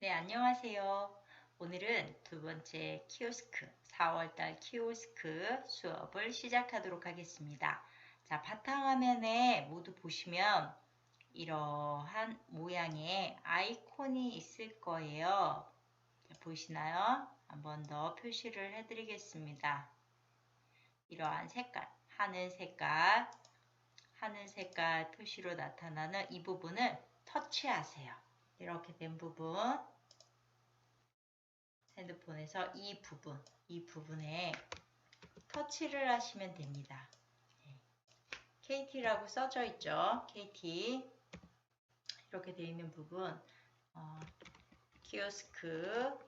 네, 안녕하세요. 오늘은 두 번째 키오스크, 4월달 키오스크 수업을 시작하도록 하겠습니다. 자, 바탕화면에 모두 보시면 이러한 모양의 아이콘이 있을 거예요. 자, 보이시나요? 한 번 더 표시를 해드리겠습니다. 이러한 색깔, 하늘 색깔, 하늘 색깔 표시로 나타나는 이 부분을 터치하세요. 이렇게 된 부분. 핸드폰에서 이 부분, 이 부분에 터치를 하시면 됩니다. KT라고 써져 있죠. KT 이렇게 되어 있는 부분. 어, 키오스크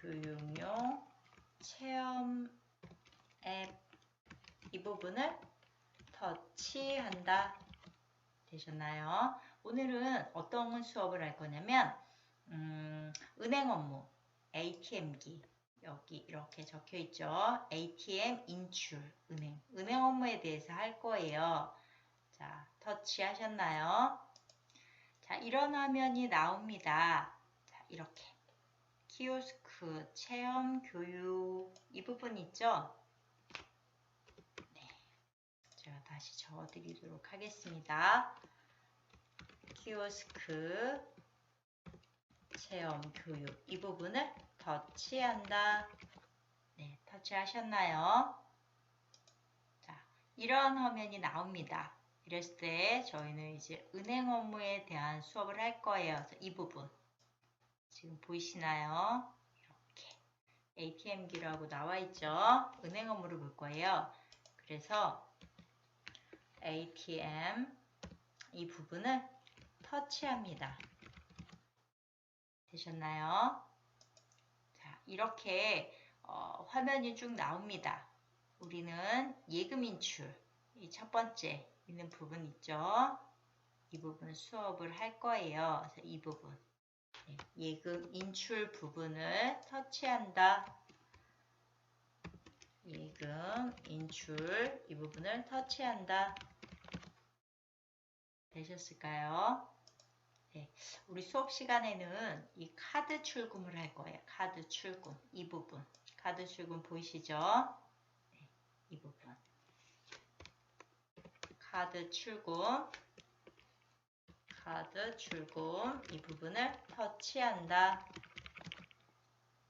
교육용 체험 앱. 이 부분을 터치한다 되셨나요? 오늘은 어떤 수업을 할 거냐면 음, 은행 업무 ATM기 여기 이렇게 적혀 있죠. ATM 인출 은행 은행 업무에 대해서 할 거예요. 자 터치 하셨나요? 자 이런 화면이 나옵니다. 자 이렇게 키오스크 체험 교육 이 부분 있죠. 네, 제가 다시 적어드리도록 하겠습니다. 키오스크 체험 교육 이 부분을 터치한다. 네, 터치하셨나요? 자, 이런 화면이 나옵니다. 이랬을 때 저희는 이제 은행 업무에 대한 수업을 할 거예요. 이 부분 지금 보이시나요? 이렇게 ATM기라고 나와 있죠. 은행 업무를 볼 거예요. 그래서 ATM 이 부분을 터치합니다. 되셨나요? 자, 이렇게 어, 화면이 쭉 나옵니다. 우리는 예금 인출 이 첫 번째 있는 부분 있죠? 이 부분 수업을 할 거예요. 이 부분 네, 예금 인출 부분을 터치한다. 예금 인출 이 부분을 터치한다. 되셨을까요? 네, 우리 수업 시간에는 이 카드 출금을 할 거예요. 카드 출금 이 부분 카드 출금 보이시죠? 네, 이 부분 카드 출금 카드 출금 이 부분을 터치한다.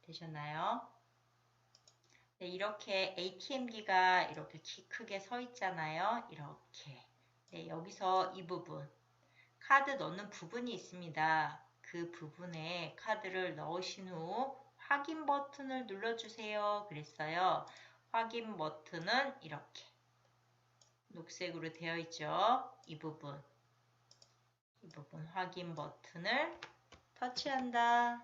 되셨나요? 네, 이렇게 ATM기가 이렇게 키 크게 서 있잖아요. 이렇게 네, 여기서 이 부분 카드 넣는 부분이 있습니다. 그 부분에 카드를 넣으신 후 확인 버튼을 눌러주세요. 그랬어요. 확인 버튼은 이렇게 녹색으로 되어 있죠. 이 부분 이 부분 확인 버튼을 터치한다.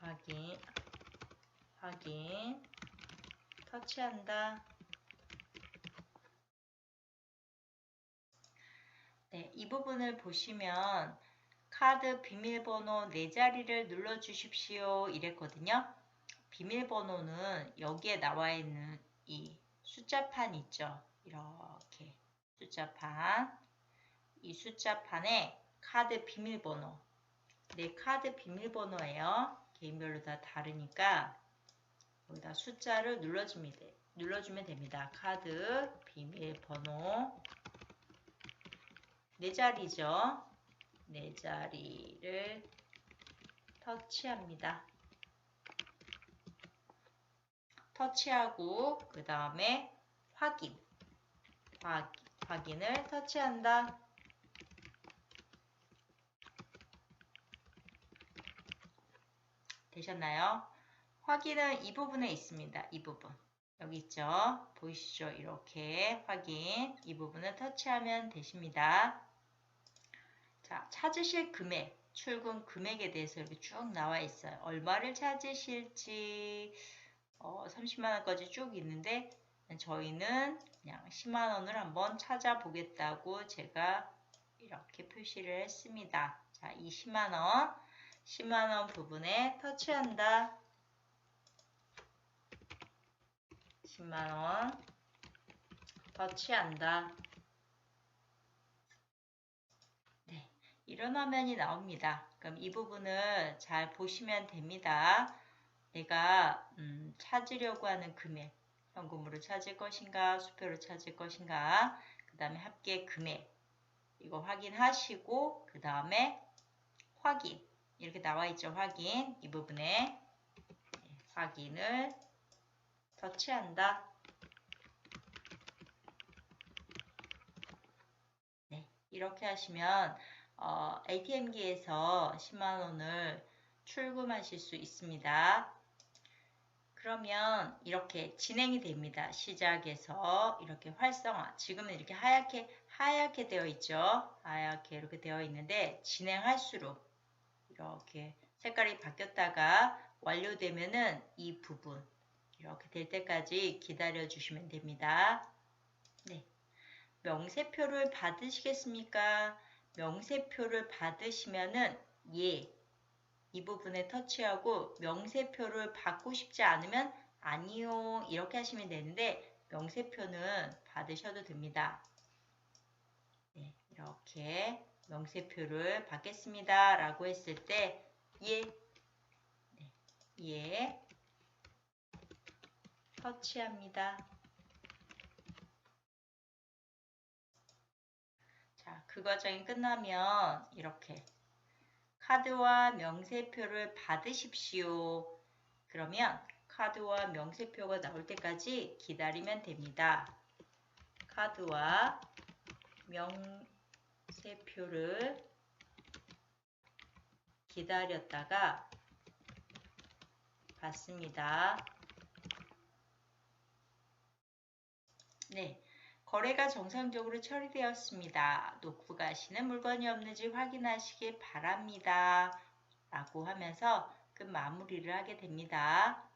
확인 확인 터치한다. 네, 이 부분을 보시면 카드 비밀번호 4자리를 눌러주십시오 이랬거든요. 비밀번호는 여기에 나와 있는 이 숫자판 있죠. 이렇게 숫자판 이 숫자판에 카드 비밀번호 내 카드 비밀번호예요. 개인별로 다 다르니까 여기다 숫자를 눌러주면, 눌러주면 됩니다. 카드 비밀번호 네 자리죠. 네 자리를 터치합니다. 터치하고 그 다음에 확인, 확인, 확인을 터치한다. 되셨나요? 확인은 이 부분에 있습니다. 이 부분. 여기 있죠? 보이시죠? 이렇게 확인 이 부분을 터치하면 되십니다. 자, 찾으실 금액, 출금 금액에 대해서 이렇게 쭉 나와 있어요. 얼마를 찾으실지 어, 30만원까지 쭉 있는데 저희는 그냥 10만원을 한번 찾아보겠다고 제가 이렇게 표시를 했습니다. 자, 이 10만원, 10만원 부분에 터치한다. 10만원 터치한다. 네, 이런 화면이 나옵니다. 그럼 이 부분을 잘 보시면 됩니다. 내가 음, 찾으려고 하는 금액, 현금으로 찾을 것인가, 수표로 찾을 것인가, 그 다음에 합계 금액, 이거 확인하시고 그 다음에 확인 이렇게 나와 있죠 확인 이 부분에 네, 확인을 터치한다 네 이렇게 하시면 어, ATM기에서 10만원을 출금하실 수 있습니다 그러면 이렇게 진행이 됩니다. 시작에서 이렇게 활성화. 지금은 이렇게 하얗게 하얗게 되어 있죠. 하얗게 이렇게 되어 있는데 진행할수록 이렇게 색깔이 바뀌었다가 완료되면은 이 부분 이렇게 될 때까지 기다려 주시면 됩니다. 네. 명세표를 받으시겠습니까? 명세표를 받으시면은 예. 이 부분에 터치하고 명세표를 받고 싶지 않으면 아니요 이렇게 하시면 되는데 명세표는 받으셔도 됩니다. 네, 이렇게 명세표를 받겠습니다 라고 했을 때 예, 네, 예 터치합니다. 자, 그 과정이 끝나면 이렇게 카드와 명세표를 받으십시오. 그러면 카드와 명세표가 나올 때까지 기다리면 됩니다. 카드와 명세표를 기다렸다가 받습니다. 네. 거래가 정상적으로 처리되었습니다. 놓고 가시는 물건이 없는지 확인하시길 바랍니다. 라고 하면서 끝 마무리를 하게 됩니다.